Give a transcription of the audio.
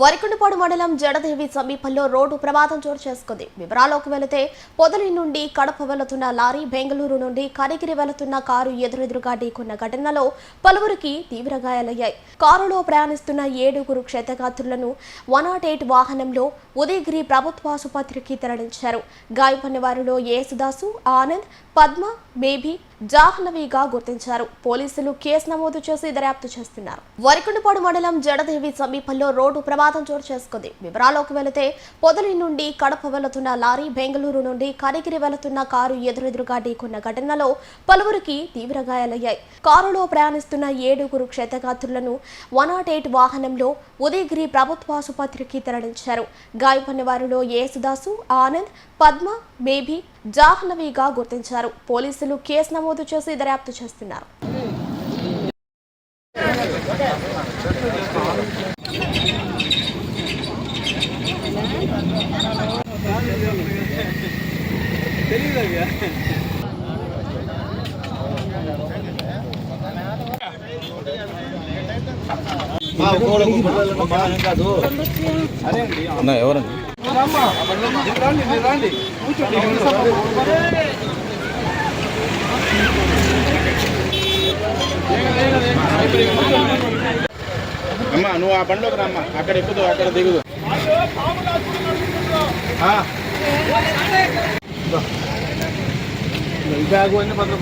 వరికొండపాడు మండలం జడదేవి సమీపంలో రోడ్డు ప్రమాదం చోటు చేసుకుంది. వివరాల్లోకి వెళితే పొదలి నుండి కడప వెళుతున్న లారీ బెంగళూరు నుండి కనిగిరి వెళుతున్న కారు ఎదురెదురుగా ఢీకొన్న ఘటనలో పలువురికి తీవ్ర గాయాలయ్యాయి. కారులో ప్రయాణిస్తున్న ఏడుగురు క్షేతగాత్రులను వన్ నాట్ ఎయిట్ వాహనంలో ఉదయగిరి ప్రభుత్వ ఆసుపత్రికి తరలించారు. గాయపడిన వారిలో యేసుదాసు ఆనంద్ పద్మ బేబీ జాహ్నవిగా గుర్తించారు. పోలీసులు కేసు నమోదు చేసి దర్యాప్తు చేస్తున్నారు. వరికుండపాడు మండలం జడదేవి సమీపంలో రోడ్డు ప్రమాదం చోటు చేసుకుంది. వివరాల్లోకి వెళితే పొదలి నుండి కడప వెళుతున్న లారీ బెంగళూరు నుండి కనిగిరి వెళుతున్న కారు ఎదురెదురుగా ఢీకొన్న ఘటనలో పలువురికి తీవ్ర గాయాలయ్యాయి. కారులో ప్రయాణిస్తున్న ఏడుగురు క్షతగాత్రులను వన్ నాట్ ఎయిట్ వాహనంలో ఉదయగిరి ప్రభుత్వ ఆసుపత్రికి తరలించారు. గాయపడిన వారిలో యేసుదాసు ఆనంద్ పద్మ బేబీ జాహ్నవిగా గుర్తించారు. పోలీసులు కేసు నమోదు చేసి దర్యాప్తు చేస్తున్నారు అన్న ఎవరండి? అమ్మా నువ్వు ఆ బండిలోకి రామ్మా అక్కడ ఎక్కుదు అక్కడ దిగుదు ఆ. ఈ అన్ని పనులు